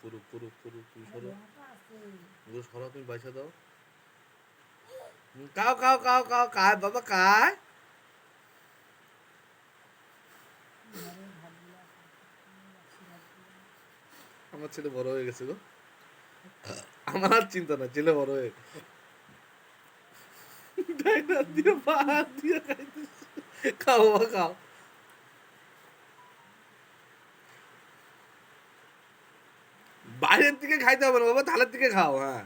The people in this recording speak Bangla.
পুরো পুরো পুরো তুমি সরো। ওগুলো সরো, তুমি পয়সা দাও। কাও কাও কাও কাও কায় বাবা কায় আমার ছেলে বড় হয়ে গেছে গো। আমার আর চিন্তা না ছেলে বড় হয়ে। ডাইনা দিয়ে পা দিয়ে খাইতেছে। খাও খাও। বাইরের দিকে খাইতে হবে না বাবা থালের দিকে খাও হ্যাঁ।